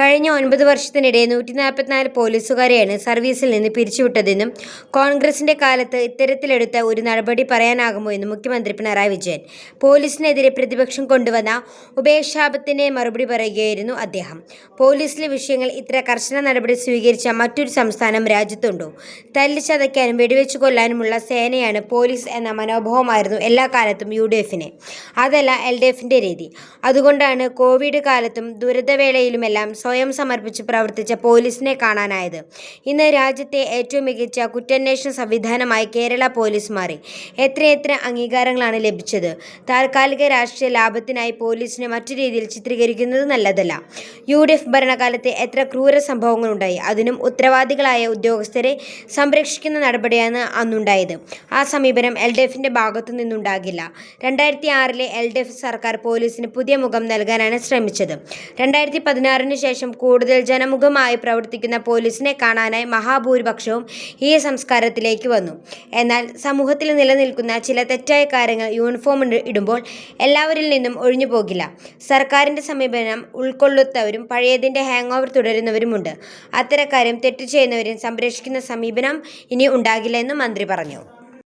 കഴിഞ്ഞ ഒൻപത് വർഷത്തിനിടെ നൂറ്റി നാൽപ്പത്തിനാല് പോലീസുകാരെയാണ് സർവീസിൽ നിന്ന് പിരിച്ചുവിട്ടതെന്നും കോൺഗ്രസിന്റെ കാലത്ത് ഇത്തരത്തിലെടുത്ത ഒരു നടപടി പറയാനാകുമോ എന്നും മുഖ്യമന്ത്രി പിണറായി വിജയൻ പോലീസിനെതിരെ പ്രതിപക്ഷം കൊണ്ടുവന്ന ഉപേക്ഷാപത്തിന്റെ മറുപടി പറയുകയായിരുന്നു അദ്ദേഹം. പോലീസിലെ വിഷയങ്ങൾ ഇത്ര കർശന നടപടി സ്വീകരിച്ച മറ്റൊരു സംസ്ഥാനം രാജ്യത്തുണ്ടോ? തല്ലി ചതയ്ക്കാനും വെടിവെച്ചു കൊല്ലാനുമുള്ള സേനയാണ് പോലീസ് എന്ന മനോഭാവമായിരുന്നു എല്ലാ കാലത്തും യു ഡി എഫിന്. അതല്ല എൽ ഡി എഫിന്റെ രീതി. അതുകൊണ്ടാണ് കോവിഡ് കാലത്തും ദുരിതവേളയിലുമെല്ലാം സ്വയം സമർപ്പിച്ച് പ്രവർത്തിച്ച പോലീസിനെ കാണാനായത്. ഇന്ന് രാജ്യത്തെ ഏറ്റവും മികച്ച കുറ്റാന്വേഷണ സംവിധാനമായി കേരള പോലീസ് മാറി. എത്രയെത്ര അംഗീകാരങ്ങളാണ് ലഭിച്ചത്? താൽക്കാലിക രാഷ്ട്രീയ ലാഭത്തിനായി പോലീസിനെ മറ്റു രീതിയിൽ ചിത്രീകരിക്കുന്നത് നല്ലതല്ല. യു ഡി എഫ് ഭരണകാലത്തെ എത്ര ക്രൂര സംഭവങ്ങളുണ്ടായി. അതിനും ഉത്തരവാദികളായ ഉദ്യോഗസ്ഥരെ സംരക്ഷിക്കുന്ന നടപടിയാണ് അന്നുണ്ടായത്. ആ സമീപനം എൽ ഡി എഫിന്റെ ഭാഗത്തു നിന്നുണ്ടാകില്ല. രണ്ടായിരത്തി ആറിലെ എൽ ഡി എഫ് സർക്കാർ പോലീസിന് പുതിയ മുഖം നൽകാനാണ് ശ്രമിച്ചത്. രണ്ടായിരത്തി പതിനാറിന് ശേഷം കൂടുതൽ ജനമുഖമായി പ്രവർത്തിക്കുന്ന പോലീസിനെ കാണാനായി മഹാഭൂരിപക്ഷവും ഈ സംസ്കാരത്തിലേക്ക് വന്നു. എന്നാൽ സമൂഹത്തിൽ നിലനിൽക്കുന്ന ചില തെറ്റായ കാര്യങ്ങൾ യൂണിഫോം ഇടുമ്പോൾ എല്ലാവരിൽ നിന്നും ഒഴിഞ്ഞു പോകില്ല. സർക്കാരിന്റെ സമീപനം ഉൾക്കൊള്ളുന്നവരും പഴയതിന്റെ ഹാങ് ഓവർ തുടരുന്നവരുമുണ്ട്. അത്തരക്കാരും തെറ്റ് ചെയ്യുന്നവരും സംരക്ഷിക്കുന്ന സമീപനം ഇനി ഉണ്ടാകില്ല എന്നും മന്ത്രി പറഞ്ഞു.